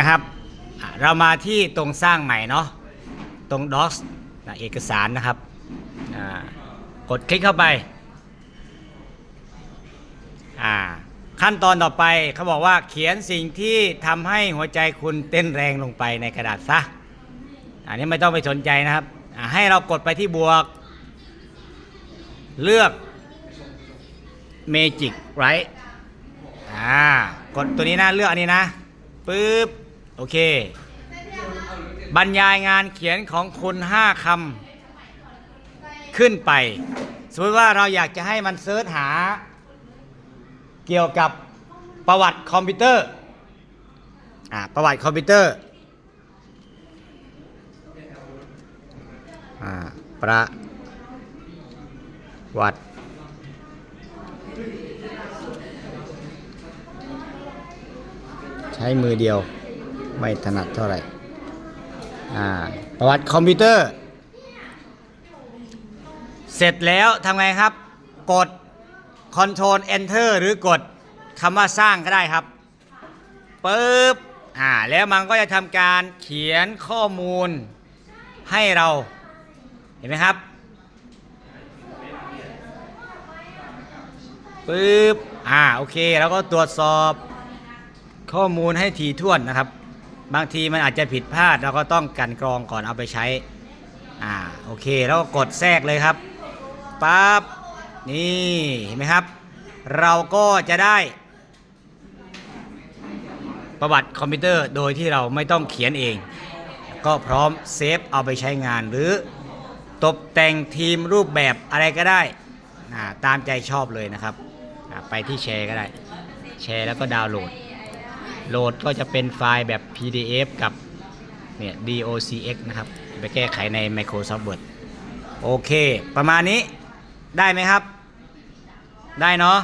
นะครับเรามาที่ตรงสร้างใหม่เนาะตรง docs นะเอกสารนะครับกดคลิกเข้าไปขั้นตอนต่อไปเขาบอกว่าเขียนสิ่งที่ทำให้หัวใจคุณเต้นแรงลงไปในกระดาษซะอันนี้ไม่ต้องไปสนใจนะครับให้เรากดไปที่บวก เลือก Magic Right กดตัวนี้นะเลือกอันนี้นะปึ๊บ โอเค บรรยายงานเขียนของคุณ5คำขึ้นไป สมมติว่าเราอยากจะให้มันเซิร์ชหา เกี่ยวกับประวัติคอมพิวเตอร์อ่าประวัติคอมพิวเตอร์อ่าประวัติใช้มือเดียว ไม่ถนัดเท่าไหร่อ่าประวัติคอมพิวเตอร์ เสร็จแล้วทำไงครับ กด Ctrl Enter หรือกดคำว่าสร้างก็ได้ครับปึ๊บอ่าแล้วมันก็จะทำการเขียนข้อมูลให้เราเห็นไหมครับปึ๊บอ่าโอเค แล้วก็ตรวจสอบข้อมูลให้ถี่ถ้วนนะครับ บางทีมันอาจจะผิดพลาดเราก็ต้องกันกรองก่อนเอาไปใช้อ่าโอเคแล้วก็กดแทรกเลยครับปั๊บนี่เห็นไหมครับ เราก็จะได้ ประวัติคอมพิวเตอร์โดยที่เราไม่ต้องเขียนเอง ก็พร้อมเซฟเอาไปใช้งานหรือตกแต่งทีมรูปแบบอะไรก็ได้อ่าตามใจชอบเลยนะครับอ่าไปที่แชร์ก็ได้ แชร์แล้วก็ดาวน์โหลด โหลดก็จะเป็นไฟล์แบบ PDF กับเนี่ย docx นะครับ ไปแก้ไขใน Microsoft Word โอเค ประมาณนี้ได้ไหมครับ ได้เนาะ